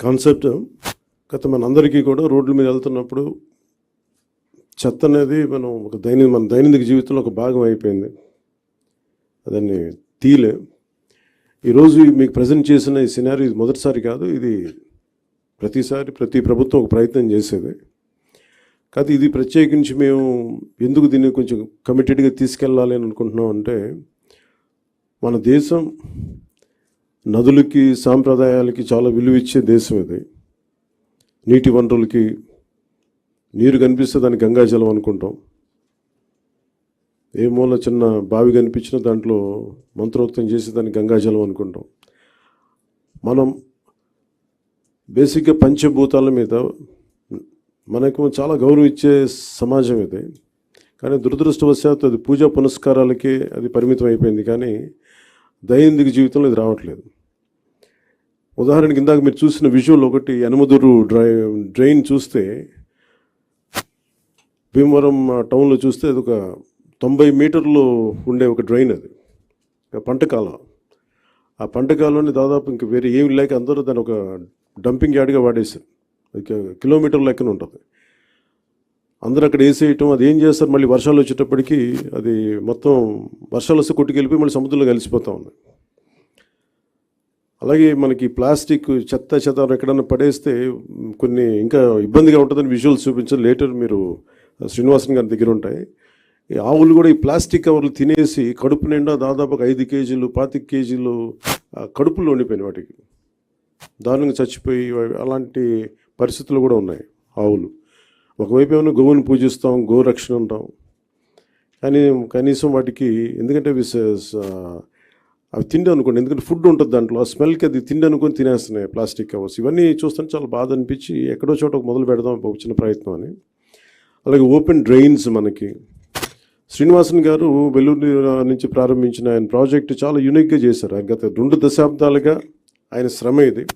Concept గత మనందరికీ కూడా రోడ్ల మీద వెళ్తున్నప్పుడు చెత్త అనేది మనం ఒక దైన మన దైనందిక జీవితంలో ఒక భాగం అయిపోయింది. దాన్ని తీలే. ఈరోజు మీకు ప్రజెంట్ చేసిన ఈ సినారీ మొదటిసారి కాదు ఇది ప్రతిసారి ప్రతి ప్రభుత్వం ఒక ప్రయత్నం చేసేది. కాదు ఇది ప్రత్యేకించి మేము ఎందుకు దీన్ని కొంచెం కమిటెడ్గా తీసుకెళ్ళాలి అని అనుకుంటున్నాం అంటే మన దేశం నదులకి సాంప్రదాయాలకి చాలా విలువ ఇచ్చే దేశం ఇది. నీటి వనరులకి నీరు కనిపిస్తే దాన్ని గంగాజలం అనుకుంటాం. ఏ మూల చిన్న బావి కనిపించినా దాంట్లో మంత్రోక్తం చేసి దాన్ని గంగాజలం అనుకుంటాం. మనం బేసిక్గా పంచభూతాల మీద మనకు చాలా గౌరవం ఇచ్చే సమాజం ఇది. కానీ దురదృష్టవశాత్తు అది పూజా పునస్కారాలకే అది పరిమితం అయిపోయింది కానీ దైనందిక జీవితంలో ఇది రావట్లేదు. ఉదాహరణకి ఇందాక మీరు చూసిన విజువల్ ఒకటి యనమదురు డ్రై డ్రైన్ చూస్తే భీమవరం టౌన్లో చూస్తే అది ఒక తొంభై మీటర్లు ఉండే ఒక డ్రైన్ అది పంటకాలం ఆ పంట దాదాపు ఇంక వేరే ఏమి లేక అందరూ దాన్ని ఒక డంపింగ్ యార్డ్గా వాడేశారు. కిలోమీటర్ లెక్కన ఉంటుంది. అందరూ అక్కడ వేసేయటం అది ఏం చేస్తారు? మళ్ళీ వర్షాలు వచ్చేటప్పటికి అది మొత్తం వర్షాలు వస్తే కొట్టుకెళ్ళిపోయి మళ్ళీ సముద్రంలో కలిసిపోతా ఉంది. అలాగే మనకి ప్లాస్టిక్ చెత్త చెదారం ఎక్కడన్నా పడేస్తే కొన్ని ఇంకా ఇబ్బందిగా ఉంటుందని విజువల్స్ చూపించారు లేటర్ మీరు శ్రీనివాసన్ గారి దగ్గర ఉంటాయి. ఈ ఆవులు కూడా ఈ ప్లాస్టిక్ కవర్లు తినేసి కడుపు నిండా దాదాపు ఒక ఐదు కేజీలు పాతిక కేజీలు కడుపులో ఉండిపోయినాయి వాటికి. దారుణంగా చచ్చిపోయి అలాంటి పరిస్థితులు కూడా ఉన్నాయి ఆవులు. ఒకవైపు ఏమైనా గోవుని పూజిస్తాం గోరక్షణ ఉంటాం కానీ కనీసం వాటికి ఎందుకంటే అవి అవి తిండి అనుకోండి. ఎందుకంటే ఫుడ్ ఉంటుంది దాంట్లో. ఆ స్మెల్కి అది తిండి అనుకొని తినేస్తున్నాయి ప్లాస్టిక్ కవర్స్. ఇవన్నీ చూస్తుంటే చాలా బాధ అనిపించి ఎక్కడో చోట ఒక మొదలు పెడదాం ఒక చిన్న ప్రయత్నం అని. అలాగే ఓపెన్ డ్రైన్స్ మనకి. శ్రీనివాసన్ గారు వెల్లూరు నుంచి ప్రారంభించిన ఆయన ప్రాజెక్ట్ చాలా యూనిక్గా చేశారు. ఆయన గత రెండు దశాబ్దాలుగా ఆయన శ్రమ ఇది.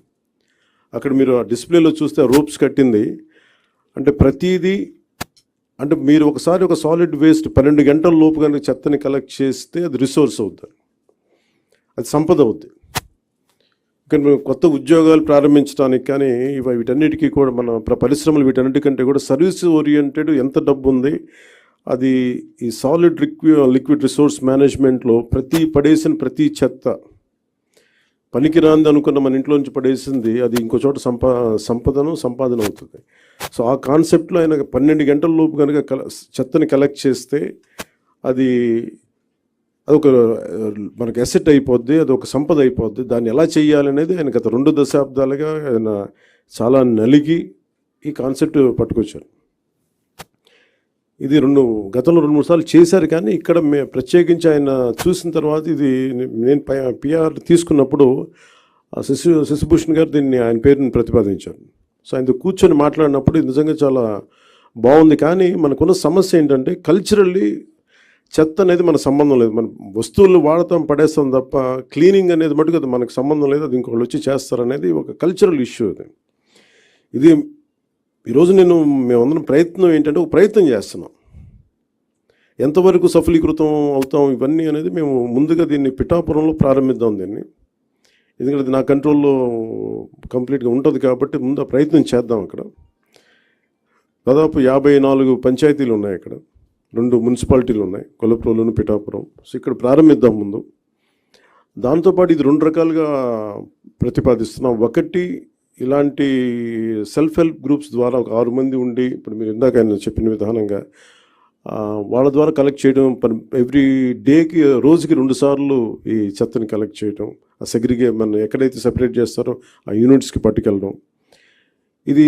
అక్కడ మీరు ఆ డిస్ప్లేలో చూస్తే రూప్స్ రోప్స్ కట్టింది. అంటే ప్రతిదీ అంటే మీరు ఒకసారి ఒక సాలిడ్ వేస్ట్ పన్నెండు గంటల లోపు కనుక చెత్తని కలెక్ట్ చేస్తే అది రిసోర్స్ అవుతుంది అది సంపద అవుద్ది. ఇక్కడ కొత్త ఉద్యోగాలు ప్రారంభించడానికి కానీ ఇవి వీటన్నిటికీ కూడా మన పరిశ్రమలు వీటన్నిటికంటే కూడా సర్వీస్ ఓరియంటెడ్ ఎంత డబ్బు ఉంది అది ఈ సాలిడ్ లిక్వి లిక్విడ్ రిసోర్స్ మేనేజ్మెంట్లో ప్రతి పడేసిన ప్రతి చెత్త పనికిరాంది అనుకున్న మన ఇంట్లో నుంచి పడేసింది అది ఇంకో చోట సంపా సంపదను సంపాదన అవుతుంది. సో ఆ కాన్సెప్ట్లో ఆయన పన్నెండు గంటల లోపు కనుక కల చెత్తని కలెక్ట్ చేస్తే అది అదొక మనకు మనకి ఎసెట్ అయిపోద్ది అది ఒక సంపద అయిపోద్ది. దాన్ని ఎలా చేయాలనేది ఆయన గత రెండు దశాబ్దాలుగా ఆయన చాలా నలిగి ఈ కాన్సెప్ట్ పట్టుకొచ్చారు. ఇది రెండు గతంలో రెండు మూడు సార్లు చేశారు కానీ ఇక్కడ మే ప్రత్యేకించి ఆయన చూసిన తర్వాత ఇది నేను పిఆర్ తీసుకున్నప్పుడు ఆ శశి శశిభూషణ్ గారు దీన్ని ఆయన పేరుని ప్రతిపాదించారు. సో ఆయనతో కూర్చొని మాట్లాడినప్పుడు నిజంగా చాలా బాగుంది. కానీ మనకున్న సమస్య ఏంటంటే కల్చరల్లీ చెత్త అనేది మన సంబంధం లేదు. మన వస్తువులు వాడతాం పడేస్తాం తప్ప క్లీనింగ్ అనేది మటుకు అది మనకు సంబంధం లేదు. అది ఇంకొకళ్ళు వచ్చి చేస్తారనేది ఒక కల్చరల్ ఇష్యూ అది. ఇది ఈరోజు నేను మేమందరం ప్రయత్నం ఏంటంటే ఒక ప్రయత్నం చేస్తున్నాం. ఎంతవరకు సఫలీకృతం అవుతాం ఇవన్నీ అనేది మేము ముందుగా దీన్ని పిఠాపురంలో ప్రారంభిద్దాం దీన్ని. ఎందుకంటే నా కంట్రోల్లో కంప్లీట్గా ఉంటుంది కాబట్టి ముందు ఆ ప్రయత్నం చేద్దాం అక్కడ. దాదాపు యాభై నాలుగు పంచాయతీలు ఉన్నాయి అక్కడ. రెండు మున్సిపాలిటీలు ఉన్నాయి కొలప్రోలోను పిఠాపురం. సో ఇక్కడ ప్రారంభిద్దాం ముందు. దాంతోపాటు ఇది రెండు రకాలుగా ప్రతిపాదిస్తున్నాం. ఒకటి ఇలాంటి సెల్ఫ్ హెల్ప్ గ్రూప్స్ ద్వారా ఒక ఆరు మంది ఉండి ఇప్పుడు మీరు ఇందాక ఆయన చెప్పిన విధానంగా వాళ్ళ ద్వారా కలెక్ట్ చేయడం ఎవ్రీ డేకి రోజుకి రెండు సార్లు ఈ చెత్తని కలెక్ట్ చేయడం ఆ సెగ్రిగే మన ఎక్కడైతే సెపరేట్ చేస్తారో ఆ యూనిట్స్కి పట్టుకెళ్ళడం. ఇది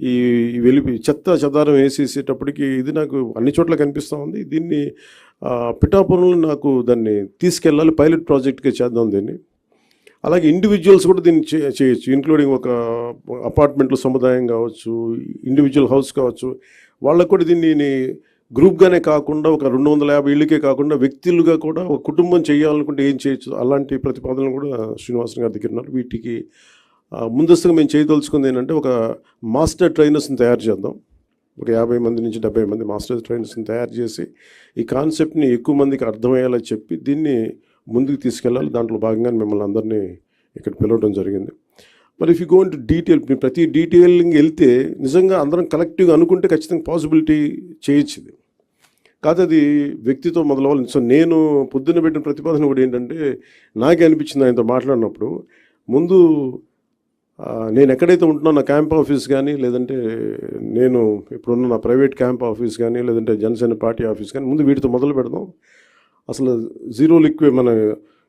ఈ వెలిపి చెత్త చెదారం వేసేసేటప్పటికి ఇది నాకు అన్ని చోట్ల కనిపిస్తూ ఉంది. దీన్ని పిఠాపురంలో నాకు దాన్ని తీసుకెళ్ళాలి పైలట్ ప్రాజెక్ట్గా చేద్దాం దీన్ని. అలాగే ఇండివిజువల్స్ కూడా దీన్ని చే- చేయొచ్చు. ఇంక్లూడింగ్ ఒక అపార్ట్మెంట్లో సముదాయం కావచ్చు ఇండివిజువల్ హౌస్ కావచ్చు. వాళ్ళకు కూడా దీన్ని గ్రూప్గానే కాకుండా ఒక రెండు వందల యాభై ఇళ్ళకే కాకుండా వ్యక్తులుగా కూడా ఒక కుటుంబం చేయాలనుకుంటే ఏం చేయొచ్చు? అలాంటి ప్రతిపాదనలు కూడా శ్రీనివాసన్ గారి దగ్గర ఉన్నారు. వీటికి ముందస్తుగా మేము చేయదలుచుకుంది ఏంటంటే ఒక మాస్టర్ ట్రైనర్స్ని తయారు చేద్దాం. ఒక యాభై మంది నుంచి డెబ్బై మంది మాస్టర్ ట్రైనర్స్ని తయారు చేసి ఈ కాన్సెప్ట్ని ఎక్కువ మందికి అర్థమయ్యేలా చెప్పి దీన్ని ముందుకు తీసుకెళ్ళాలి. దాంట్లో భాగంగా మిమ్మల్ని అందరినీ ఇక్కడ పిలవడం జరిగింది. మరి if you gone to detail ప్రతి డీటెయిలింగ్ వెళ్తే నిజంగా అందరం కలెక్టివ్గా అనుకుంటే ఖచ్చితంగా పాసిబిలిటీ చేయొచ్చు కాదు అది వ్యక్తితో మొదలవ్వాలి. సో నేను పొద్దున్న పెట్టిన ప్రతిపాదన కూడా ఏంటంటే నాకే అనిపించింది ఆయనతో మాట్లాడినప్పుడు ముందు నేను ఎక్కడైతే ఉంటున్నా నా క్యాంప్ ఆఫీస్ కానీ లేదంటే నేను ఇప్పుడున్న నా ప్రైవేట్ క్యాంప్ ఆఫీస్ కానీ లేదంటే జనసేన పార్టీ ఆఫీస్ కానీ ముందు వీటితో మొదలు పెడదాం. అసలు జీరో లిక్విడ్ మన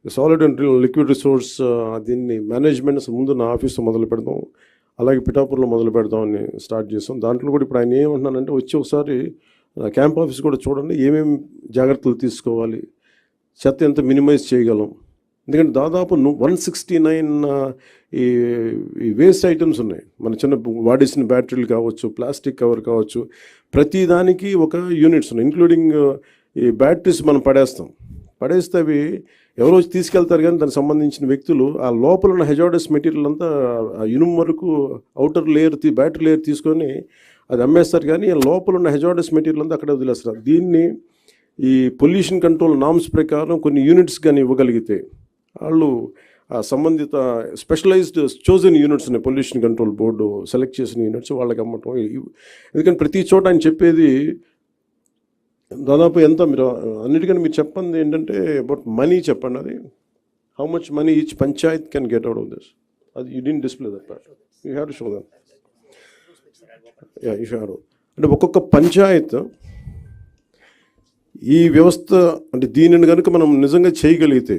సాలిడ్ అండ్ లిక్విడ్ రిసోర్స్ దీన్ని మేనేజ్మెంట్స్ ముందు నా ఆఫీస్తో మొదలు పెడదాం. అలాగే పిఠాపూర్లో మొదలు పెడదామని స్టార్ట్ చేస్తాం దాంట్లో కూడా ఇప్పుడు ఆయన ఏమంటున్నానంటే వచ్చి ఒకసారి క్యాంప్ ఆఫీస్ కూడా చూడండి ఏమేమి జాగ్రత్తలు తీసుకోవాలి చెత్త ఎంత మినిమైజ్ చేయగలం ఎందుకంటే దాదాపు వన్ సిక్స్టీ నైన్ ఈ వేస్ట్ ఐటమ్స్ ఉన్నాయి. మన చిన్న వాడేసిన బ్యాటరీలు కావచ్చు ప్లాస్టిక్ కవర్ కావచ్చు ప్రతి దానికి ఒక యూనిట్స్ ఉన్నాయి. ఇంక్లూడింగ్ ఈ బ్యాటరీస్ మనం పడేస్తాం. పడేస్తే అవి ఎవరో వచ్చి తీసుకెళ్తారు కానీ దానికి సంబంధించిన వ్యక్తులు ఆ లోపల ఉన్న హెజార్డస్ మెటీరియల్ అంతా ఆ ఇనుము వరకు అవుటర్ లేయర్ తీ బ్యాటరీ లేయర్ తీసుకొని అది అమ్మేస్తారు కానీ ఆ లోపల ఉన్న హెజార్డస్ మెటీరియల్ అంతా అక్కడే వదిలేస్తారు. దీన్ని ఈ పొల్యూషన్ కంట్రోల్ నామ్స్ ప్రకారం కొన్ని యూనిట్స్ కానీ ఇవ్వగలిగితే వాళ్ళు ఆ సంబంధిత స్పెషలైజ్డ్ చోజన్ యూనిట్స్ ఉన్నాయి పొల్యూషన్ కంట్రోల్ బోర్డు సెలెక్ట్ చేసిన యూనిట్స్ వాళ్ళకి అమ్మటం ఎందుకంటే ప్రతి చోట ఆయన చెప్పేది దాదాపు ఎంత మీరు అన్నిటికన్నా మీరు చెప్పండి ఏంటంటే అబౌట్ మనీ చెప్పండి. అది how much money each panchayat can get out of this అది you then display that you have to show that yeah you have అంటే ఒక్కొక్క పంచాయత్ ఈ వ్యవస్థ అంటే దీనిని కనుక మనం నిజంగా చేయగలిగితే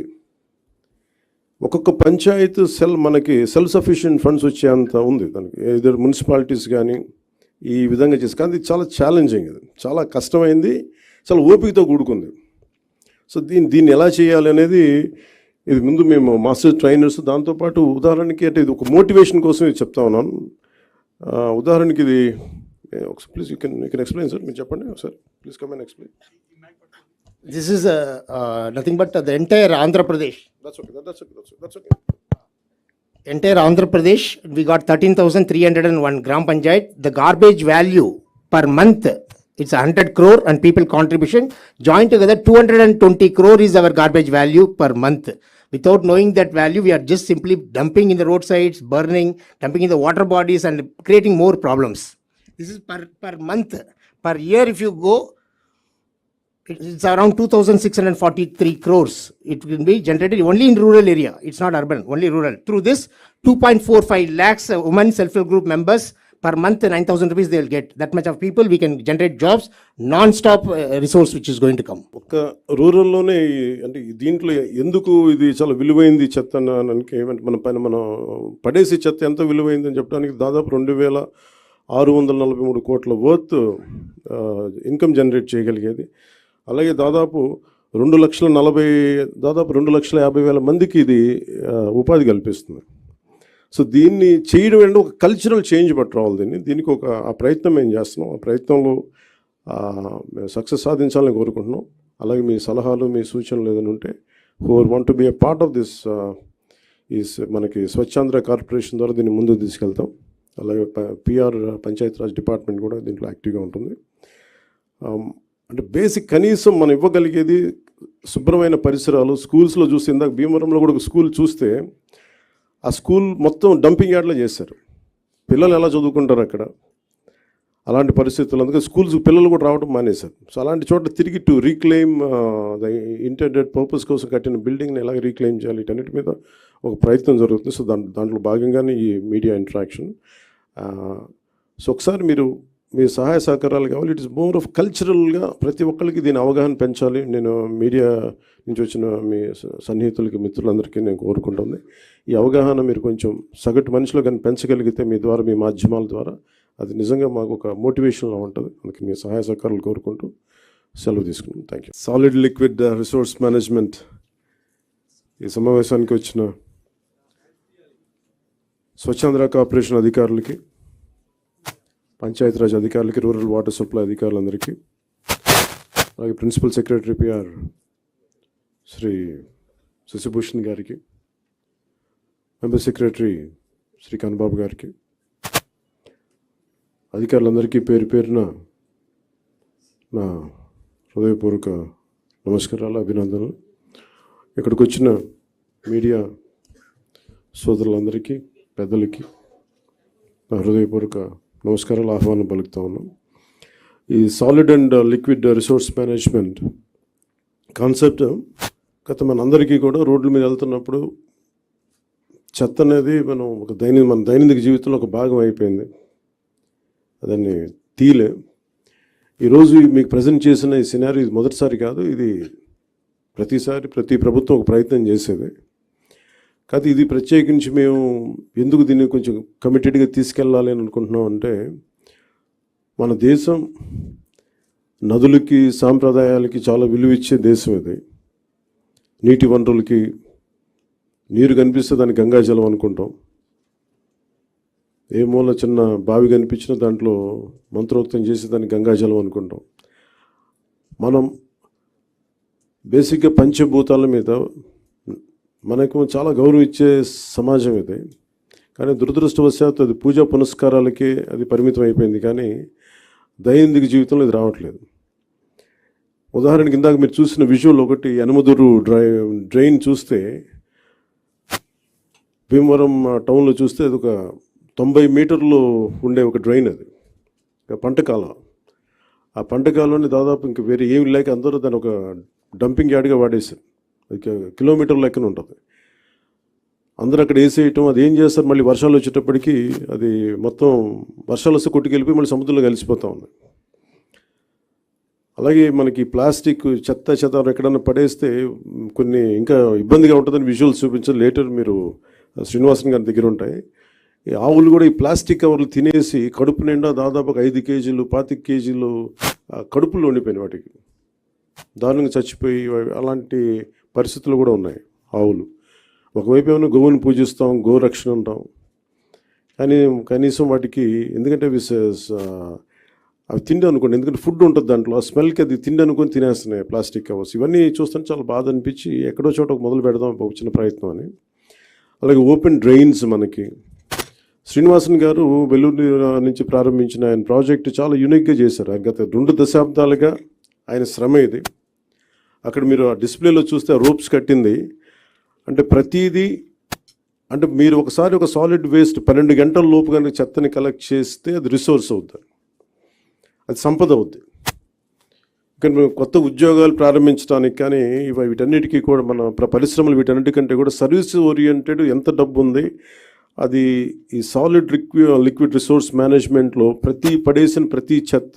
ఒక్కొక్క పంచాయత్ సెల్ మనకి సెల్ఫ్ సఫిషియెంట్ ఫండ్స్ వచ్చేంత ఉంది. దానికి ఇద్దరు మున్సిపాలిటీస్ కానీ ఈ విధంగా చేసి కానీ ఇది చాలా ఛాలెంజింగ్ ఇది. చాలా కష్టమైంది. చాలా ఓపికతో కూడుకుంది. సో దీన్ని దీన్ని ఎలా చేయాలి అనేది ఇది ముందు మేము మాస్టర్ ట్రైనర్స్ దాంతోపాటు ఉదాహరణకి అంటే ఇది ఒక మోటివేషన్ కోసం ఇది చెప్తా ఉన్నాను. ఉదాహరణకి ఇది please you can you can explain sir మీరు చెప్పండి ఒకసారి. Please come and explain this is nothing but the entire Andhra Pradesh That's okay. That, that's okay. That's okay. That's okay. Entire Andhra Pradesh, we got 13,301 Gram Panchayat. The garbage value per month, it's 100 crore and people contribution. Joined together, 220 crore is our garbage value per month. Without knowing that value, we are just simply dumping in the roadsides, burning, dumping in the water bodies and creating more problems. This is per, per month. Per year, if you go, it's around 2643 crores it will be generated only in rural area it's not urban only rural through this 2.45 lakhs uh, women self-help group members per month 9000 rupees they will get that much of people we can generate jobs non-stop uh, resource which is going to come ఒక రూరల్లోనే ఈ- అంటే దీంట్లో ఎందుకు ఇది చాలా విలువైంది చెత్త అనడానికి ఏమంటే మన పైన మనం పడేసి చెత్త ఎంత విలువైంది అని చెప్పడానికి దాదాపు రెండు వేల ఆరు వందల నలభై మూడు కోట్ల వర్త్ ఇన్కమ్ జనరేట్ చేయగలిగేది అలాగే దాదాపు రెండు లక్షల నలభై దాదాపు రెండు లక్షల యాభై వేల మందికి ఇది ఉపాధి కల్పిస్తుంది. సో దీన్ని చేయడం అంటే ఒక కల్చరల్ చేంజ్ పట్టుకోవాలి దీన్ని. దీనికి ఒక ఆ ప్రయత్నం మేము చేస్తున్నాం. ఆ ప్రయత్నంలో సక్సెస్ సాధించాలని కోరుకుంటున్నాం. అలాగే మీ సలహాలు మీ సూచనలు ఏదైనా ఉంటే హోర్ want to be A part of this ఈ మనకి స్వచ్ఛాంధ్ర కార్పొరేషన్ ద్వారా దీన్ని ముందుకు తీసుకెళ్తాం. అలాగే పిఆర్ పంచాయతీరాజ్ డిపార్ట్మెంట్ కూడా దీంట్లో యాక్టివ్గా ఉంటుంది. అంటే బేసిక్ కనీసం మనం ఇవ్వగలిగేది శుభ్రమైన పరిసరాలు స్కూల్స్లో చూస్తే ఇందాక భీమవరంలో కూడా ఒక స్కూల్ చూస్తే ఆ స్కూల్ మొత్తం డంపింగ్ యార్డ్లో చేశారు. పిల్లలు ఎలా చదువుకుంటారు అక్కడ? అలాంటి పరిస్థితులు. అందుకే స్కూల్స్ పిల్లలు కూడా రావడం మానేశారు. సో అలాంటి చోట తిరిగి to reclaim the internet purpose కోసం కట్టిన బిల్డింగ్ని ఎలా రీక్లెయిమ్ చేయాలి వీటన్నిటి మీద ఒక ప్రయత్నం జరుగుతుంది. సో దాంట్లో దాంట్లో భాగంగానే ఈ మీడియా ఇంటరాక్షన్ సో ఒకసారి మీరు మీ సహాయ సహకారాలు కావాలి. ఇట్ ఇస్ మోర్ ఆఫ్ కల్చరల్గా ప్రతి ఒక్కరికి దీని అవగాహన పెంచాలి. నేను మీడియా నుంచి వచ్చిన మీ సన్నిహితులకి మిత్రులందరికీ నేను కోరుకుంటుంది. ఈ అవగాహన మీరు కొంచెం సగటు మనిషిలో కానీ పెంచగలిగితే మీ ద్వారా మీ మాధ్యమాల ద్వారా అది నిజంగా మాకు ఒక మోటివేషన్లా ఉంటుంది. అందుకే మీ సహాయ సహకారాలు కోరుకుంటూ సెలవు తీసుకున్నాం thank you solid liquid resource management ఈ సమావేశానికి వచ్చిన స్వచ్ఛాంధ్ర కార్పొరేషన్ అధికారులకి పంచాయతీరాజ్ అధికారులకి రూరల్ వాటర్ సప్లై అధికారులందరికీ అలాగే principal secretary PR Shri Sasibhushan గారికి మెంబర్ సెక్రటరీ శ్రీ కన్బాబు గారికి అధికారులందరికీ పేరు పేరున నా హృదయపూర్వక నమస్కారాలు అభినందనలు. ఇక్కడికి వచ్చిన మీడియా సోదరులందరికీ పెద్దలకి నా హృదయపూర్వక నమస్కారాలు ఆహ్వానం పలుకుతా ఉన్నాం. ఈ solid and liquid resource management concept గత మనందరికీ కూడా రోడ్ల మీద వెళ్తున్నప్పుడు చెత్త అనేది మనం ఒక దైనందిక మన దైనందిక జీవితంలో ఒక భాగం అయిపోయింది. దాన్ని తీలే. ఈరోజు మీకు ప్రజెంట్ చేసిన ఈ సినారీ మొదటిసారి కాదు ఇది ప్రతిసారి ప్రతి ప్రభుత్వం ఒక ప్రయత్నం చేసేది. కాదు ఇది ప్రత్యేకించి మేము ఎందుకు దీన్ని కొంచెం కమిటెడ్గా తీసుకెళ్ళాలి అని అనుకుంటున్నాం అంటే మన దేశం నదులకి సాంప్రదాయాలకి చాలా విలువ ఇచ్చే దేశం ఇది. నీటి వనరులకి నీరు కనిపిస్తే దాన్ని గంగాజలం అనుకుంటాం. ఏ మూల చిన్న బావి కనిపించినా దాంట్లో మంత్రోక్తం చేసి దాన్ని గంగాజలం అనుకుంటాం. మనం బేసిక్గా పంచభూతాల మీద మనకు చాలా గౌరవం ఇచ్చే సమాజం ఇది. కానీ దురదృష్టవశాత్తు అది పూజా పునస్కారాలకే అది పరిమితం అయిపోయింది. కానీ దైనందిక జీవితంలో ఇది రావట్లేదు. ఉదాహరణకి ఇందాక మీరు చూసిన విజువల్ ఒకటి అనుమదురు డ్రై డ్రైన్ చూస్తే భీమవరం టౌన్లో చూస్తే అది ఒక తొంభై మీటర్లు ఉండే ఒక డ్రైన్ అది. పంటకాలం పంట కాలం. ఆ పంట దాదాపు ఇంక వేరే ఏమి లేక అందరూ దాన్ని ఒక డంపింగ్ యార్డ్గా వాడేశారు. కిలోమీటర్ లెక్కన ఉంటుంది. అందరూ అక్కడ వేసేయటం అది ఏం చేస్తారు? మళ్ళీ వర్షాలు వచ్చేటప్పటికి అది మొత్తం వర్షాలు వస్తే కొట్టుకెళ్ళిపోయి మళ్ళీ సముద్రంలో కలిసిపోతూ ఉంది. అలాగే మనకి ప్లాస్టిక్ చెత్త చెత్త ఎక్కడన్నా పడేస్తే కొన్ని ఇంకా ఇబ్బందిగా ఉంటుందని విజువల్స్ చూపించారు లేటర్ మీరు శ్రీనివాసన్ గారి దగ్గర ఉంటాయి. ఈ ఆవులు కూడా ఈ ప్లాస్టిక్ కవర్లు తినేసి కడుపు నిండా దాదాపు ఐదు కేజీలు పాతిక కేజీలు కడుపులో ఉండిపోయినాయి వాటికి. దారుణంగా చచ్చిపోయి అలాంటి పరిస్థితులు కూడా ఉన్నాయి. ఆవులు. ఒకవైపు ఏమైనా గోవుని పూజిస్తాం గోరక్షణ ఉంటాం కానీ కనీసం వాటికి ఎందుకంటే అవి అవి తిండి అనుకోండి. ఎందుకంటే ఫుడ్ ఉంటుంది దాంట్లో. ఆ స్మెల్కి అది తిండి అనుకొని తినేస్తున్నాయి ప్లాస్టిక్ కవర్స్. ఇవన్నీ చూస్తుంటే చాలా బాధ అనిపించి ఎక్కడో చోట ఒక మొదలు పెడదాం ఒక చిన్న ప్రయత్నం అని. అలాగే ఓపెన్ డ్రైన్స్ మనకి. శ్రీనివాసన్ గారు వెల్లూరు నుంచి ప్రారంభించిన ఆయన ప్రాజెక్ట్ చాలా యూనిక్గా చేశారు. గత రెండు దశాబ్దాలుగా ఆయన శ్రమ ఇది. అక్కడ మీరు ఆ డిస్ప్లేలో చూస్తే రోప్స్ కట్టింది. అంటే ప్రతిదీ అంటే మీరు ఒకసారి ఒక సాలిడ్ వేస్ట్ పన్నెండు గంటల లోపు కనుక చెత్తని కలెక్ట్ చేస్తే అది రిసోర్స్ అవుతుంది అది సంపద అవుద్ది. కానీ మేము కొత్త ఉద్యోగాలు ప్రారంభించడానికి కానీ ఇవి వీటన్నిటికీ కూడా మన పరిశ్రమలు వీటన్నిటికంటే కూడా సర్వీస్ ఓరియంటెడ్ ఎంత డబ్బు ఉంది అది ఈ సాలిడ్ లిక్వి లిక్విడ్ రిసోర్స్ మేనేజ్మెంట్లో ప్రతి పడేసిన ప్రతి చెత్త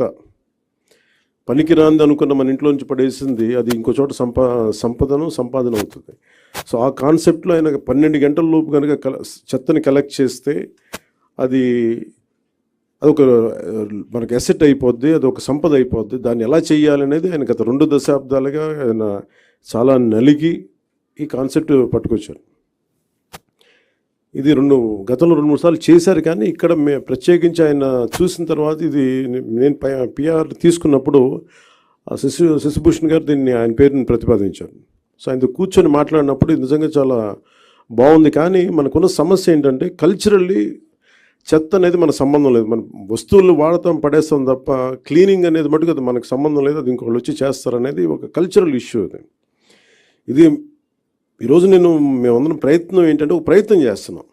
పనికిరాంది అనుకున్న మన ఇంట్లో నుంచి పడేసింది అది ఇంకో చోట సంపా సంపదను సంపాదన అవుతుంది. సో ఆ కాన్సెప్ట్లో ఆయన పన్నెండు గంటల లోపు కనుక కల చెత్తని కలెక్ట్ చేస్తే అది అదొక మనకు అసెట్ అయిపోద్ది అది ఒక సంపద అయిపోద్ది. దాన్ని ఎలా చేయాలనేది ఆయన గత రెండు దశాబ్దాలుగా ఆయన చాలా నలిగి ఈ కాన్సెప్ట్ పట్టుకొచ్చారు. ఇది రెండు గతంలో రెండు మూడు సార్లు చేశారు కానీ ఇక్కడ మే ప్రత్యేకించి ఆయన చూసిన తర్వాత ఇది నేను పిఆర్ తీసుకున్నప్పుడు ఆ శశి శశిభూషణ్ గారు దీన్ని ఆయన పేరుని ప్రతిపాదించారు. సో ఆయనతో కూర్చొని మాట్లాడినప్పుడు నిజంగా చాలా బాగుంది కానీ మనకున్న సమస్య ఏంటంటే కల్చరల్లీ చెత్త అనేది మన సంబంధం లేదు. మన వస్తువులు వాడతాం పడేస్తాం తప్ప క్లీనింగ్ అనేది మటుకు అది మనకు సంబంధం లేదు. అది ఇంకొకళ్ళు వచ్చి చేస్తారనేది ఒక కల్చరల్ ఇష్యూ అది. ఇది ఈరోజు నేను మేమందరం ప్రయత్నం ఏంటంటే ఒక ప్రయత్నం చేస్తున్నాం.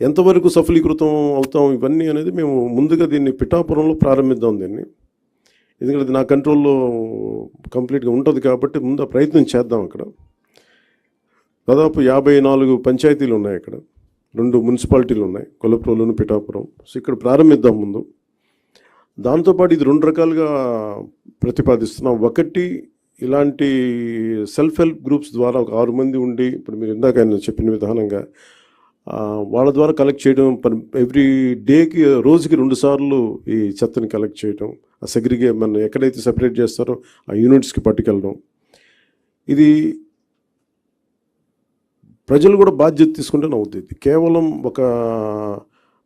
ఎంతవరకు సఫలీకృతం అవుతాం ఇవన్నీ అనేది మేము ముందుగా దీన్ని పిఠాపురంలో ప్రారంభిద్దాం దీన్ని. ఎందుకంటే అది నా కంట్రోల్లో కంప్లీట్గా ఉంటుంది కాబట్టి ముందు ప్రయత్నం చేద్దాం అక్కడ. దాదాపు యాభై నాలుగు పంచాయతీలు ఉన్నాయి అక్కడ. రెండు మున్సిపాలిటీలు ఉన్నాయి. కొలప్రోలును పిఠాపురం. సో ఇక్కడ ప్రారంభిద్దాం ముందు. దాంతోపాటు ఇది రెండు రకాలుగా ప్రతిపాదిస్తున్నాం. ఒకటి ఇలాంటి సెల్ఫ్ హెల్ప్ గ్రూప్స్ ద్వారా ఒక ఆరు మంది ఉండి ఇప్పుడు మీరు ఇందాక ఆయన చెప్పిన విధానంగా వాళ్ళ ద్వారా కలెక్ట్ చేయడం ఎవ్రీ డేకి రోజుకి రెండు సార్లు ఈ చెత్తని కలెక్ట్ చేయడం ఆ సెగ్రిగే మన ఎక్కడైతే సెపరేట్ చేస్తారో ఆ యూనిట్స్కి పట్టుకెళ్ళడం. ఇది ప్రజలు కూడా బాధ్యత తీసుకుంటే నవ్వుతుంది కేవలం ఒక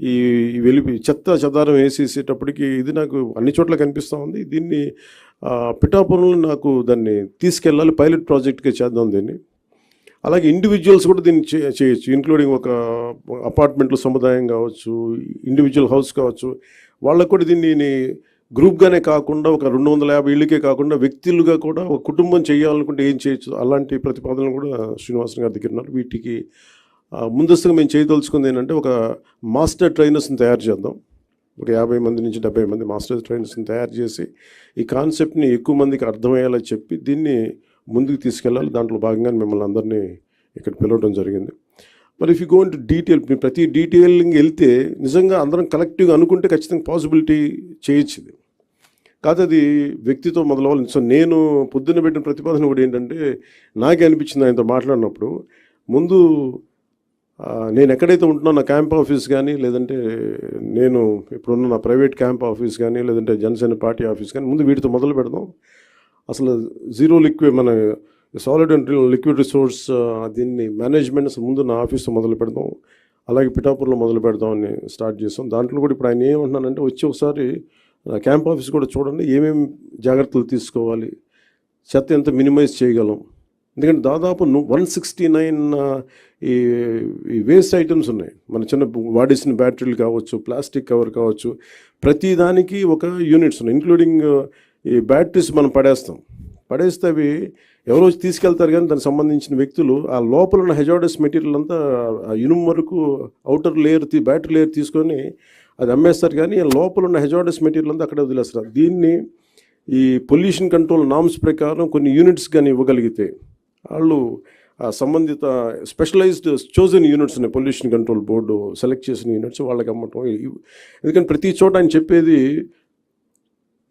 ఈ వెలిపి చెత్త చెదారం వేసేసేటప్పటికి ఇది నాకు అన్ని చోట్ల కనిపిస్తూ ఉంది. దీన్ని పిఠాపురంలో నాకు దాన్ని తీసుకెళ్ళాలి పైలట్ ప్రాజెక్ట్గా చేద్దాం దీన్ని. అలాగే ఇండివిజువల్స్ కూడా దీన్ని చే- చేయొచ్చు ఇంక్లూడింగ్ ఒక అపార్ట్మెంట్లో సముదాయం కావచ్చు ఇండివిజువల్ హౌస్ కావచ్చు. వాళ్ళకు కూడా దీన్ని గ్రూప్గానే కాకుండా ఒక రెండు వందల యాభై ఇళ్ళకే కాకుండా వ్యక్తులుగా కూడా ఒక కుటుంబం చేయాలనుకుంటే ఏం చేయొచ్చు? అలాంటి ప్రతిపాదనలు కూడా శ్రీనివాసన్ గారి దగ్గర ఉన్నారు. వీటికి ముందస్తుగా మేము చేయదలుచుకుంది ఏంటంటే ఒక మాస్టర్ ట్రైనర్స్ని తయారు చేద్దాం. ఒక యాభై మంది నుంచి డెబ్బై మంది మాస్టర్ ట్రైనర్స్ని తయారు చేసి ఈ కాన్సెప్ట్ని ఎక్కువ మందికి అర్థమయ్యేలా చెప్పి దీన్ని ముందుకు తీసుకెళ్ళాలి. దాంట్లో భాగంగా మిమ్మల్ని అందరినీ ఇక్కడ పిలవడం జరిగింది. మరి if you go to detail ప్రతి డీటెయిలింగ్ వెళ్తే నిజంగా అందరం కలెక్టివ్గా అనుకుంటే ఖచ్చితంగా పాసిబిలిటీ చేయొచ్చు కాదు అది వ్యక్తితో మొదలవ్వాలి. సో నేను పొద్దున్న పెట్టిన ప్రతిపాదన కూడా ఏంటంటే నాకే అనిపించింది ఆయనతో మాట్లాడినప్పుడు ముందు నేను ఎక్కడైతే ఉంటున్నా నా క్యాంప్ ఆఫీస్ కానీ లేదంటే నేను ఇప్పుడున్న నా ప్రైవేట్ క్యాంప్ ఆఫీస్ కానీ లేదంటే జనసేన పార్టీ ఆఫీస్ కానీ ముందు వీటితో మొదలు పెడదాం. అసలు జీరో లిక్విడ్ మన సాలిడ్ అండ్ లిక్విడ్ రిసోర్స్ దీన్ని మేనేజ్మెంట్ అసలు ముందు నా ఆఫీస్తో మొదలు పెడదాం. అలాగే పిఠాపూర్లో మొదలు పెడదామని స్టార్ట్ చేస్తాం దాంట్లో కూడా ఇప్పుడు ఆయన ఏమంటున్నానంటే వచ్చి ఒకసారి క్యాంప్ ఆఫీస్ కూడా చూడండి ఏమేమి జాగ్రత్తలు తీసుకోవాలి చెత్త ఎంత మినిమైజ్ చేయగలం ఎందుకంటే దాదాపు వన్ సిక్స్టీ నైన్ ఈ ఈ వేస్ట్ ఐటమ్స్ ఉన్నాయి. మన చిన్న వాడేసిన బ్యాటరీలు కావచ్చు ప్లాస్టిక్ కవర్ కావచ్చు ప్రతి దానికి ఒక యూనిట్స్ ఉన్నాయి. ఇంక్లూడింగ్ ఈ బ్యాటరీస్ మనం పడేస్తాం. పడేస్తే అవి ఎవరో తీసుకెళ్తారు కానీ దానికి సంబంధించిన వ్యక్తులు ఆ లోపల ఉన్న హెజార్డస్ మెటీరియల్ అంతా ఆ ఇనుము వరకు అవుటర్ లేయర్ తీ బ్యాటరీ లేయర్ తీసుకొని అది అమ్మేస్తారు కానీ ఆ లోపల ఉన్న హెజార్డస్ మెటీరియల్ అంతా అక్కడే వదిలేస్తారు. దీన్ని ఈ పొల్యూషన్ కంట్రోల్ నామ్స్ ప్రకారం కొన్ని యూనిట్స్ కానీ ఇవ్వగలిగితే వాళ్ళు ఆ సంబంధిత స్పెషలైజ్డ్ చోజన్ యూనిట్స్ ఉన్నాయి. పొల్యూషన్ కంట్రోల్ బోర్డు సెలెక్ట్ చేసిన యూనిట్స్ వాళ్ళకి అమ్మటం. ఎందుకంటే ప్రతి చోట ఆయన చెప్పేది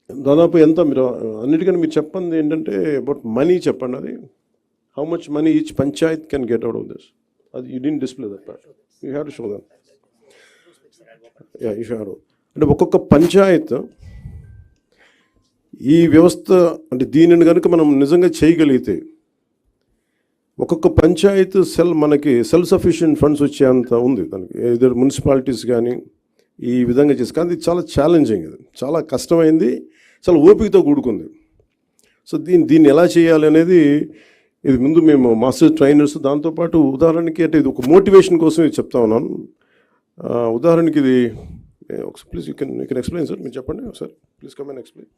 దాదాపు ఎంత మీరు అన్నిటికన్నా మీరు చెప్పండి ఏంటంటే అబౌట్ మనీ చెప్పండి. అది how much money each panchayat can get out of this అది you then display that you have to show that yeah you have అంటే ఒక్కొక్క పంచాయత్ ఈ వ్యవస్థ అంటే దీనిని కనుక మనం నిజంగా చేయగలిగితే ఒక్కొక్క పంచాయత్ సెల్ మనకి సెల్ఫ్ సఫిషియెంట్ ఫండ్స్ వచ్చేంత ఉంది. దానికి ఇద్దరు మున్సిపాలిటీస్ కానీ ఈ విధంగా చేసి కానీ ఇది చాలా ఛాలెంజింగ్ ఇది. చాలా కష్టమైంది. చాలా ఓపికతో కూడుకుంది. సో దీన్ని దీన్ని ఎలా చేయాలి అనేది ఇది ముందు మేము మాస్టర్ ట్రైనర్స్ దాంతోపాటు ఉదాహరణకి అంటే ఇది ఒక మోటివేషన్ కోసం ఇది చెప్తా ఉన్నాను. ఉదాహరణకి ఇది please you can you can explain sir మీరు చెప్పండి ఒకసారి. Please come and explain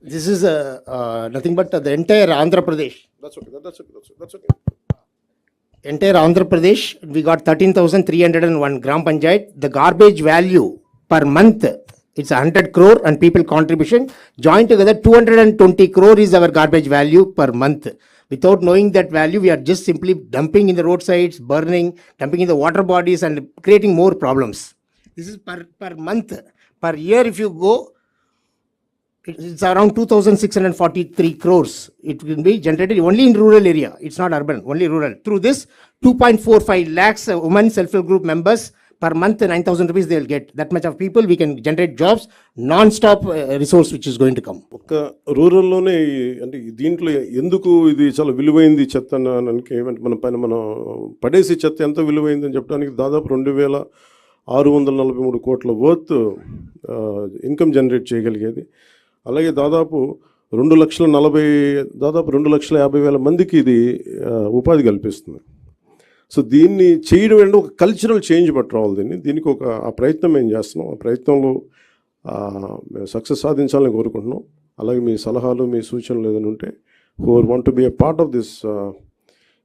This is a, uh, nothing but the entire Andhra Pradesh. That's okay. That's okay. That's okay. That's okay. Entire Andhra Pradesh, we got 13,301 Gram Panchayat. The garbage value per month, it's 100 crore and people contribution. Joined together, 220 crore is our garbage value per month. Without knowing that value, we are just simply dumping in the roadsides, burning, dumping in the water bodies and creating more problems. This is per, per month. Per year, if you go, it's around 2,643 crores. It will be generated only in rural area. It's not urban, only rural. Through this, 2.45 lakhs uh, women self-help group members per month, 9,000 rupees they'll get. That much of people, we can generate jobs, non-stop uh, resource which is going to come. ఒక రూరల్లోనే ఈ- అంటే దీంట్లో ఎందుకు ఇది చాలా విలువైంది చెత్త అనడానికి ఏమంటే మన పైన మనం పడేసి చెత్త ఎంత విలువైంది అని చెప్పడానికి దాదాపు రెండు వేల ఆరు వందల నలభై మూడు కోట్ల వర్త్ ఇన్కమ్ జనరేట్ చేయగలిగేది అలాగే దాదాపు రెండు లక్షల నలభై దాదాపు రెండు లక్షల యాభై వేల మందికి ఇది ఉపాధి కల్పిస్తుంది. సో దీన్ని చేయడం అంటే ఒక కల్చరల్ చేంజ్ పట్టుకోవాలి దీన్ని దీనికి ఒక ఆ ప్రయత్నం మేము చేస్తున్నాం. ఆ ప్రయత్నంలో సక్సెస్ సాధించాలని కోరుకుంటున్నాం. అలాగే మీ సలహాలు మీ సూచనలు ఏదైనా ఉంటే who are want to be A part of this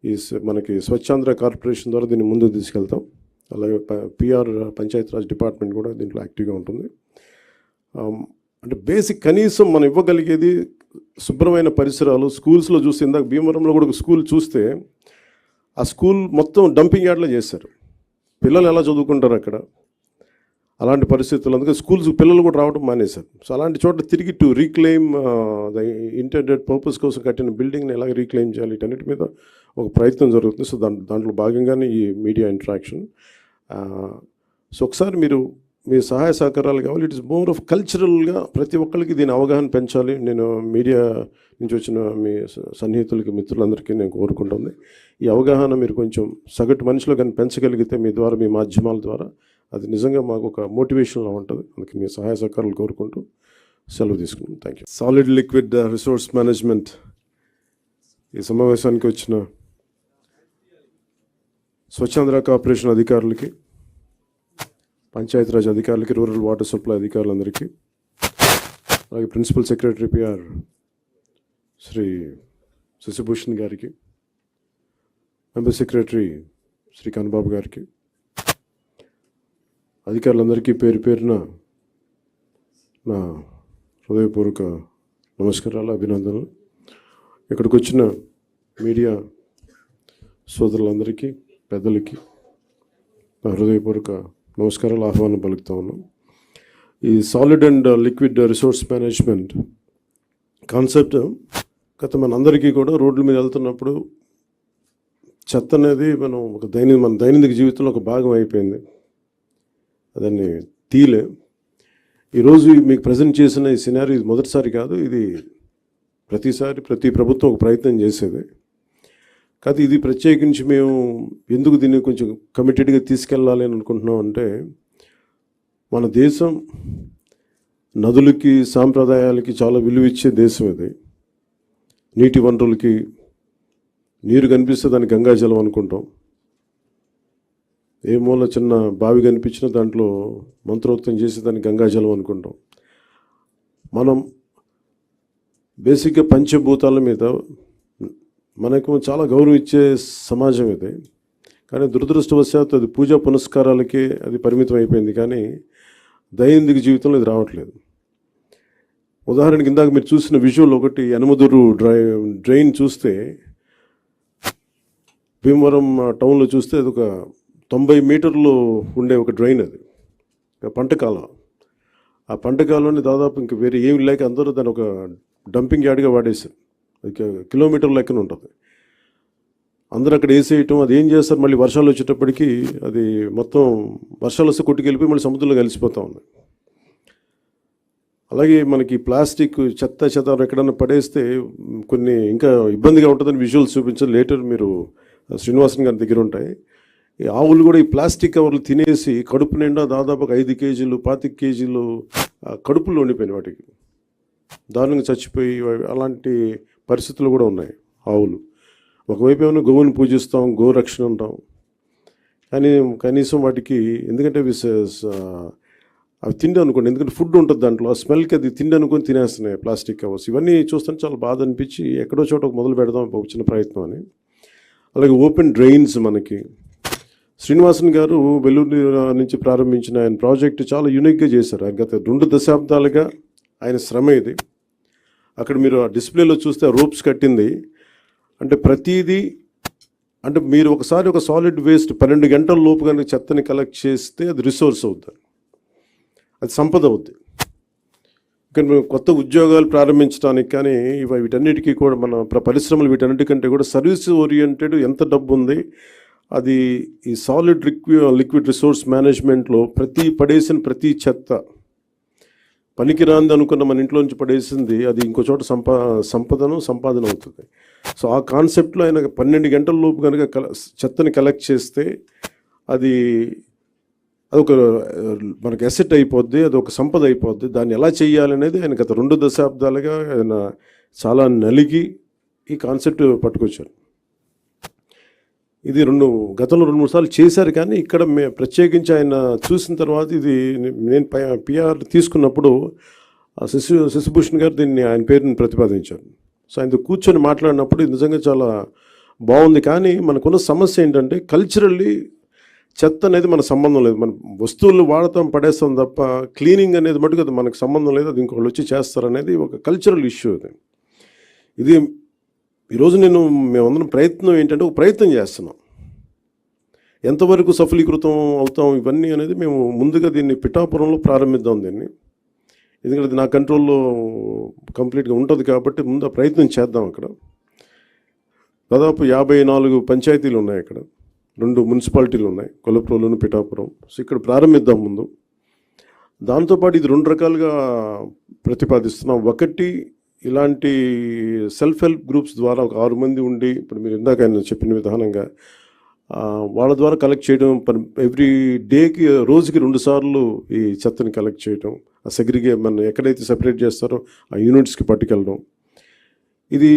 ఈ మనకి స్వచ్ఛాంధ్ర కార్పొరేషన్ ద్వారా దీన్ని ముందుకు తీసుకెళ్తాం. అలాగే పిఆర్ పంచాయతీరాజ్ డిపార్ట్మెంట్ కూడా దీంట్లో యాక్టివ్గా ఉంటుంది. అంటే బేసిక్ కనీసం మనం ఇవ్వగలిగేది శుభ్రమైన పరిసరాలు స్కూల్స్లో చూస్తే ఇందాక భీమవరంలో కూడా ఒక స్కూల్ చూస్తే ఆ స్కూల్ మొత్తం డంపింగ్ యార్డ్లో చేశారు. పిల్లలు ఎలా చదువుకుంటారు అక్కడ? అలాంటి పరిస్థితులు అందుకే స్కూల్స్ పిల్లలు కూడా రావడం మానేశారు. సో అలాంటి చోట తిరిగి to reclaim the internet purpose కోసం కట్టిన బిల్డింగ్ని ఎలా రీక్లెయిమ్ చేయాలి వీటన్నిటి మీద ఒక ప్రయత్నం జరుగుతుంది. సో దాంట్లో దాంట్లో భాగంగానే ఈ మీడియా ఇంటరాక్షన్ సో ఒకసారి మీరు మీ సహాయ సహకారాలు కావాలి. ఇట్ ఇస్ మోర్ ఆఫ్ కల్చరల్గా ప్రతి ఒక్కరికి దీని అవగాహన పెంచాలి. నేను మీడియా నుంచి వచ్చిన మీ సన్నిహితులకి మిత్రులందరికీ నేను కోరుకుంటుంది. ఈ అవగాహన మీరు కొంచెం సగటు మనిషిలో కానీ పెంచగలిగితే మీ ద్వారా మీ మాధ్యమాల ద్వారా అది నిజంగా మాకు ఒక మోటివేషన్లా ఉంటుంది. అందుకే మీ సహాయ సహకారాలు కోరుకుంటూ సెలవు తీసుకున్నాం thank you solid liquid resource management ఈ సమావేశానికి వచ్చిన స్వచ్ఛాంధ్ర కార్పొరేషన్ అధికారులకి పంచాయతీరాజ్ అధికారులకి రూరల్ వాటర్ సప్లై అధికారులందరికీ అలాగే principal secretary PR Shri Sasibhushan గారికి మెంబర్ సెక్రటరీ శ్రీ కన్బాబు గారికి అధికారులందరికీ పేరు పేరున నా హృదయపూర్వక నమస్కారాలు అభినందనలు. ఇక్కడికి వచ్చిన మీడియా సోదరులందరికీ పెద్దలకి నా హృదయపూర్వక నమస్కారాలు ఆహ్వానం పలుకుతా ఉన్నాం. ఈ solid and liquid resource management concept గత మనందరికీ కూడా రోడ్ల మీద వెళ్తున్నప్పుడు చెత్త అనేది మనం ఒక దైని మన దైనందిక జీవితంలో ఒక భాగం అయిపోయింది. దాన్ని తీలే. ఈరోజు మీకు ప్రజెంట్ చేసిన ఈ సినారీ ఇది మొదటిసారి కాదు ఇది ప్రతిసారి ప్రతి ప్రభుత్వం ఒక ప్రయత్నం చేసేది. కాదు ఇది ప్రత్యేకించి మేము ఎందుకు దీన్ని కొంచెం కమిటెడ్గా తీసుకెళ్ళాలి అని అనుకుంటున్నాం అంటే మన దేశం నదులకి సాంప్రదాయాలకి చాలా విలువ ఇచ్చే దేశం ఇది. నీటి వనరులకి నీరు కనిపిస్తే దాన్ని గంగాజలం అనుకుంటాం. ఏ మూల చిన్న బావి కనిపించినా దాంట్లో మంత్రోక్తం చేసి దాన్ని గంగాజలం అనుకుంటాం. మనం బేసిక్గా పంచభూతాల మీద మనకు చాలా గౌరవం ఇచ్చే సమాజం ఇది. కానీ దురదృష్టవశాత్తు అది పూజా పునస్కారాలకే అది పరిమితం అయిపోయింది. కానీ దైనందిక జీవితంలో ఇది రావట్లేదు. ఉదాహరణకి ఇందాక మీరు చూసిన విజువల్ ఒకటి యనమదురు డ్రై డ్రైన్ చూస్తే భీమవరం టౌన్లో చూస్తే అది ఒక తొంభై మీటర్లు ఉండే ఒక డ్రైన్ అది. పంటకాలం ఆ పంట దాదాపు ఇంక వేరే ఏమి లేక అందరూ దాన్ని ఒక డంపింగ్ యార్డ్గా వాడేశారు. కిలోమీటర్ లెక్కన ఉంటుంది. అందరూ అక్కడ వేసేయటం అది ఏం చేస్తారు? మళ్ళీ వర్షాలు వచ్చేటప్పటికి అది మొత్తం వర్షాలు వస్తే కొట్టుకెళ్ళిపోయి మళ్ళీ సముద్రంలో కలిసిపోతూ ఉంది. అలాగే మనకి ప్లాస్టిక్ చెత్త చెత్త ఎక్కడన్నా పడేస్తే కొన్ని ఇంకా ఇబ్బందిగా ఉంటుందని విజువల్స్ చూపించాలి లేటర్ మీరు శ్రీనివాసన్ గారి దగ్గర ఉంటాయి. ఈ ఆవులు కూడా ఈ ప్లాస్టిక్ కవర్లు తినేసి కడుపు నిండా దాదాపు ఒక ఐదు కేజీలు పాతిక కేజీలు కడుపులో ఉండిపోయినాయి వాటికి. దారుణంగా చచ్చిపోయి అలాంటి పరిస్థితులు కూడా ఉన్నాయి. ఆవులు. ఒకవైపు ఏమైనా గోవుని పూజిస్తాం గోరక్షణ ఉంటాం కానీ కనీసం వాటికి ఎందుకంటే అవి అవి తిండి అనుకోండి. ఎందుకంటే ఫుడ్ ఉంటుంది దాంట్లో. ఆ స్మెల్కి అది తిండి అనుకొని తినేస్తున్నాయి ప్లాస్టిక్ కవర్స్. ఇవన్నీ చూస్తుంటే చాలా బాధ అనిపించి ఎక్కడో చోట ఒక మొదలు పెడదాం ఒక చిన్న ప్రయత్నం అని. అలాగే ఓపెన్ డ్రైన్స్ మనకి. శ్రీనివాసన్ గారు వెల్లూరు నుంచి ప్రారంభించిన ఆయన ప్రాజెక్ట్ చాలా యూనిక్గా చేశారు. గత రెండు దశాబ్దాలుగా ఆయన శ్రమ ఇది. అక్కడ మీరు ఆ డిస్ప్లేలో చూస్తే రూప్స్ కట్టింది. అంటే ప్రతిదీ అంటే మీరు ఒకసారి ఒక సాలిడ్ వేస్ట్ పన్నెండు గంటల లోపు కనుక చెత్తని కలెక్ట్ చేస్తే అది రిసోర్స్ అవుతుంది అది సంపద అవుద్ది. ఇక్కడ మేము కొత్త ఉద్యోగాలు ప్రారంభించడానికి కానీ ఇవి వీటన్నిటికీ కూడా మన పరిశ్రమలు వీటన్నిటికంటే కూడా సర్వీస్ ఓరియంటెడ్ ఎంత డబ్బు ఉంది అది ఈ సాలిడ్ లిక్వి లిక్విడ్ రిసోర్స్ మేనేజ్మెంట్లో ప్రతి పడేసిన ప్రతి చెత్త పనికిరాంది అనుకున్న మన ఇంట్లో నుంచి పడేసింది అది ఇంకో చోట సంపా సంపదను సంపాదన అవుతుంది. సో ఆ కాన్సెప్ట్లో ఆయన పన్నెండు గంటల లోపు కనుక కల చెత్తని కలెక్ట్ చేస్తే అది అదొక మనకు అసెట్ ఎసెట్ అయిపోద్ది అది ఒక సంపద అయిపోద్ది. దాన్ని ఎలా చేయాలనేది ఆయన గత రెండు దశాబ్దాలుగా ఆయన చాలా నలిగి ఈ కాన్సెప్ట్ పట్టుకొచ్చారు. ఇది రెండు గతంలో రెండు మూడు సార్లు చేశారు కానీ ఇక్కడ మే ప్రత్యేకించి ఆయన చూసిన తర్వాత ఇది నేను పిఆర్ తీసుకున్నప్పుడు ఆ శశి శశిభూషణ్ గారు దీన్ని ఆయన పేరుని ప్రతిపాదించారు. సో ఆయనతో కూర్చొని మాట్లాడినప్పుడు నిజంగా చాలా బాగుంది. కానీ మనకున్న సమస్య ఏంటంటే కల్చరల్లీ చెత్త అనేది మన సంబంధం లేదు. మన వస్తువులు వాడతాం పడేస్తాం తప్ప క్లీనింగ్ అనేది మటుకు అది మనకు సంబంధం లేదు. అది ఇంకొకళ్ళు వచ్చి చేస్తారనేది ఒక కల్చరల్ ఇష్యూ అది. ఇది ఈరోజు నేను మేమందరం ప్రయత్నం ఏంటంటే ఒక ప్రయత్నం చేస్తున్నాం. ఎంతవరకు సఫలీకృతం అవుతాం ఇవన్నీ అనేది మేము ముందుగా దీన్ని పిఠాపురంలో ప్రారంభిద్దాం దీన్ని. ఎందుకంటే అది నా కంట్రోల్లో కంప్లీట్గా ఉంటుంది కాబట్టి ముందు ఆ ప్రయత్నం చేద్దాం అక్కడ. దాదాపు యాభై నాలుగు పంచాయతీలు ఉన్నాయి అక్కడ. రెండు మున్సిపాలిటీలు ఉన్నాయి కొలప్రోలును పిఠాపురం. సో ఇక్కడ ప్రారంభిద్దాం ముందు. దాంతోపాటు ఇది రెండు రకాలుగా ప్రతిపాదిస్తున్నాం. ఒకటి ఇలాంటి సెల్ఫ్ హెల్ప్ గ్రూప్స్ ద్వారా ఒక ఆరు మంది ఉండి ఇప్పుడు మీరు ఇందాక ఆయన చెప్పిన విధానంగా వాళ్ళ ద్వారా కలెక్ట్ చేయడం ఎవ్రీ డేకి రోజుకి రెండు సార్లు ఈ చెత్తని కలెక్ట్ చేయడం ఆ సెగ్రిగే మనం ఎక్కడైతే సెపరేట్ చేస్తారో ఆ యూనిట్స్కి పట్టుకెళ్ళడం. ఇది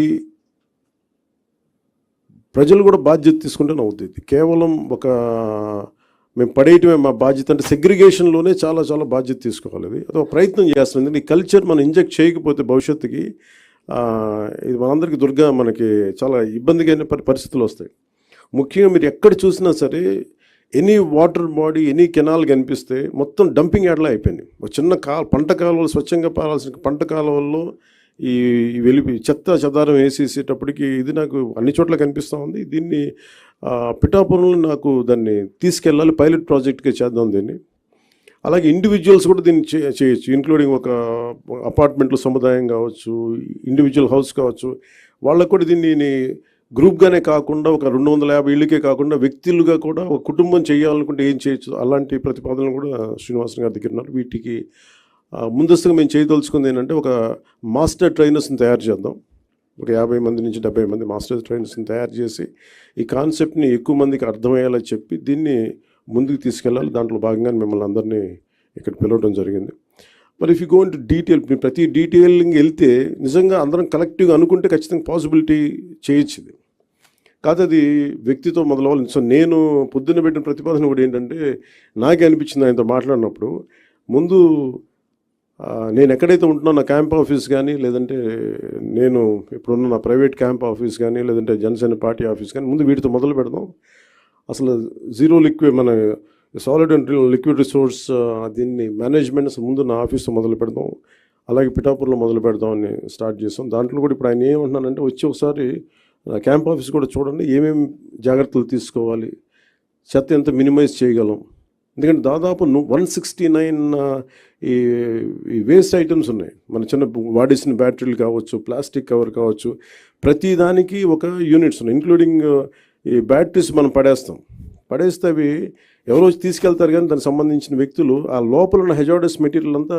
ప్రజలు కూడా బాధ్యత తీసుకుంటే అవుతుంది కేవలం ఒక మేము పడేయటమే మా బాధ్యత. అంటే సెగ్రిగేషన్లోనే చాలా చాలా బాధ్యత తీసుకోవాలి అది. అదొక ప్రయత్నం చేస్తుంది ఈ కల్చర్ మనం ఇంజెక్ట్ చేయకపోతే భవిష్యత్తుకి ఇది మనందరికీ దుర్గా మనకి చాలా ఇబ్బందిగా పరిస్థితులు వస్తాయి. ముఖ్యంగా మీరు ఎక్కడ చూసినా సరే any water body any canal కనిపిస్తే మొత్తం డంపింగ్ యార్డ్లా అయిపోయింది. ఒక చిన్న కా పంట కాలువలు స్వచ్ఛంగా పారాల్సిన పంట కాలువల్లో ఈ వెలిపి చెత్త చెదారం వేసేసేటప్పటికి ఇది నాకు అన్ని చోట్ల కనిపిస్తూ ఉంది. దీన్ని పిఠాపురంలో నాకు దాన్ని తీసుకెళ్ళాలి పైలట్ ప్రాజెక్ట్గా చేద్దాం దీన్ని. అలాగే ఇండివిజువల్స్ కూడా దీన్ని చే- చేయొచ్చు ఇంక్లూడింగ్ ఒక అపార్ట్మెంట్లో సముదాయం కావచ్చు ఇండివిజువల్ హౌస్ కావచ్చు. వాళ్ళకు కూడా దీన్ని గ్రూప్గానే కాకుండా ఒక రెండు వందల యాభై ఇళ్ళకే కాకుండా వ్యక్తులుగా కూడా ఒక కుటుంబం చేయాలనుకుంటే ఏం చేయొచ్చు? అలాంటి ప్రతిపాదనలు కూడా శ్రీనివాసన్ గారి దగ్గర ఉన్నారు. వీటికి ముందస్తుగా మేము చేయదలుచుకుంది ఏంటంటే ఒక మాస్టర్ ట్రైనర్స్ని తయారు చేద్దాం. ఒక యాభై మంది నుంచి డెబ్బై మంది మాస్టర్స్ ట్రైనర్స్ని తయారు చేసి ఈ కాన్సెప్ట్ని ఎక్కువ మందికి అర్థమయ్యేలా చెప్పి దీన్ని ముందుకు తీసుకెళ్ళాలి. దాంట్లో భాగంగా మిమ్మల్ని అందరినీ ఇక్కడ పిలవడం జరిగింది. మరి if you go to detail ప్రతి డీటెయిలింగ్ వెళ్తే నిజంగా అందరం కలెక్టివ్గా అనుకుంటే ఖచ్చితంగా పాసిబిలిటీ చేయొచ్చు ఇది. కాదు అది వ్యక్తితో మొదలవ్వాలి. సో నేను పొద్దున్న పెట్టిన ప్రతిపాదన కూడా ఏంటంటే నాకే అనిపించింది ఆయనతో మాట్లాడినప్పుడు ముందు నేను ఎక్కడైతే ఉంటున్నా నా క్యాంప్ ఆఫీస్ కానీ లేదంటే నేను ఇప్పుడున్న నా ప్రైవేట్ క్యాంప్ ఆఫీస్ కానీ లేదంటే జనసేన పార్టీ ఆఫీస్ కానీ ముందు వీటితో మొదలు పెడదాం. అసలు జీరో లిక్విడ్ మన సాలిడ్ అండ్ లిక్విడ్ రిసోర్స్ దీన్ని మేనేజ్మెంట్ అసలు ముందు నా ఆఫీస్తో మొదలు పెడదాం. అలాగే పిఠాపూర్లో మొదలు పెడదాం అని స్టార్ట్ చేస్తాం. దాంట్లో కూడా ఇప్పుడు ఆయన ఏమంటున్నానంటే వచ్చి ఒకసారి క్యాంప్ ఆఫీస్ కూడా చూడండి ఏమేమి జాగ్రత్తలు తీసుకోవాలి చెత్త ఎంత మినిమైజ్ చేయగలం ఎందుకంటే దాదాపు వన్ సిక్స్టీ నైన్ ఈ ఈ వేస్ట్ ఐటమ్స్ ఉన్నాయి. మన చిన్న వాడేసిన బ్యాటరీలు కావచ్చు ప్లాస్టిక్ కవర్ కావచ్చు ప్రతి దానికి ఒక యూనిట్స్ ఉన్నాయి ఇంక్లూడింగ్ ఈ బ్యాటరీస్ మనం పడేస్తాం. పడేస్తే అవి ఎవరో తీసుకెళ్తారు కానీ దానికి సంబంధించిన వ్యక్తులు ఆ లోపల ఉన్న హెజార్డస్ మెటీరియల్ అంతా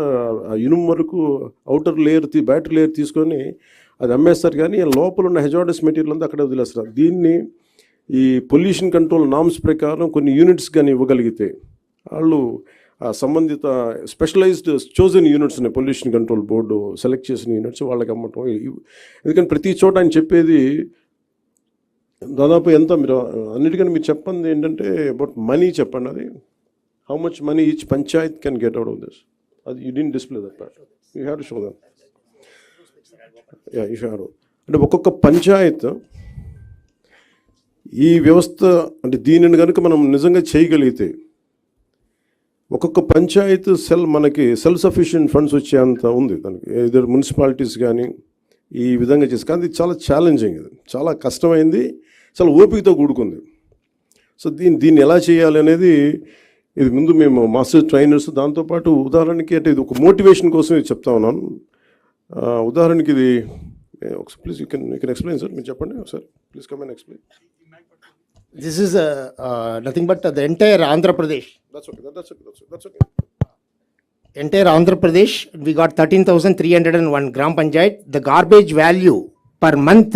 ఆ ఇనుము వరకు అవుటర్ లేయర్ తీ బ్యాటరీ లేయర్ తీసుకొని అది అమ్మేస్తారు కానీ ఆ లోపల ఉన్న హెజార్డస్ మెటీరియల్ అంతా అక్కడే వదిలేస్తారు. దీన్ని ఈ పొల్యూషన్ కంట్రోల్ నామ్స్ ప్రకారం కొన్ని యూనిట్స్ కానీ ఇవ్వగలిగితే వాళ్ళు సంబంధిత స్పెషలైజ్డ్ చోజన్ యూనిట్స్ ఉన్నాయి పొల్యూషన్ కంట్రోల్ బోర్డు సెలెక్ట్ చేసిన యూనిట్స్ వాళ్ళకి అమ్మటం. ఎందుకంటే ప్రతి చోట ఆయన చెప్పేది దాదాపు ఎంత మీరు అన్నిటికన్నా మీరు చెప్పండి ఏంటంటే అబౌట్ మనీ చెప్పండి అది. How much money each panchayat can get out of this అది you then display that you have to show that yeah you have అంటే ఒక్కొక్క పంచాయత్ ఈ వ్యవస్థ అంటే దీనిని కనుక మనం నిజంగా చేయగలిగితే ఒక్కొక్క పంచాయత్ సెల్ మనకి సెల్ఫ్ సఫిషియెంట్ ఫండ్స్ వచ్చేంత ఉంది. దానికి ఏదో మున్సిపాలిటీస్ కానీ ఈ విధంగా చేసి కానీ ఇది చాలా ఛాలెంజింగ్ ఇది. చాలా కష్టమైంది చాలా ఓపికతో కూడుకుంది. సో దీన్ని దీన్ని ఎలా చేయాలి అనేది ఇది ముందు మేము మాస్టర్ ట్రైనర్స్ దాంతోపాటు ఉదాహరణకి అంటే ఇది ఒక మోటివేషన్ కోసం ఇది చెప్తా ఉన్నాను. ఉదాహరణకి ఇది please you can you can explain sir మీరు చెప్పండి sir please come and explain. This is uh, nothing but uh, the entire Andhra Pradesh. That's okay. That's okay. That's okay. That's okay. Entire Andhra Pradesh, we got 13,301 gram panchayat. The garbage value per month,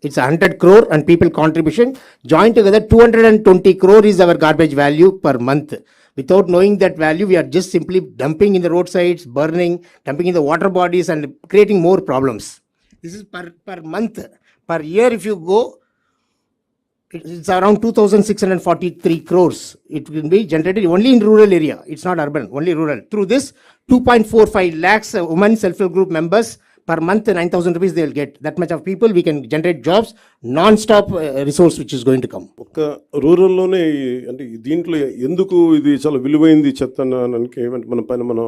it's 100 crore and people contribution. Joined together, 220 crore is our garbage value per month. Without knowing that value, we are just simply dumping in the roadsides, burning, dumping in the water bodies and creating more problems. This is per, per month. Per year, if you go, it's around 2,643 crores. It will be generated only in rural area. It's not urban, only rural. Through this, 2.45 lakhs uh, women self-help group members per month, 9,000 rupees they will get. That much of people, we can generate jobs, non-stop uh, resource which is going to come. ఒక రూరల్లోనే ఈ- అంటే దీంట్లో ఎందుకు ఇది చాలా విలువైంది చెత్త అనడానికి మన పైన మనం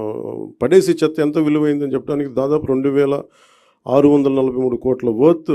పడేసి చెత్త ఎంత విలువైంది అని చెప్పడానికి దాదాపు రెండు వేల ఆరు వందల నలభై మూడు కోట్ల వర్త్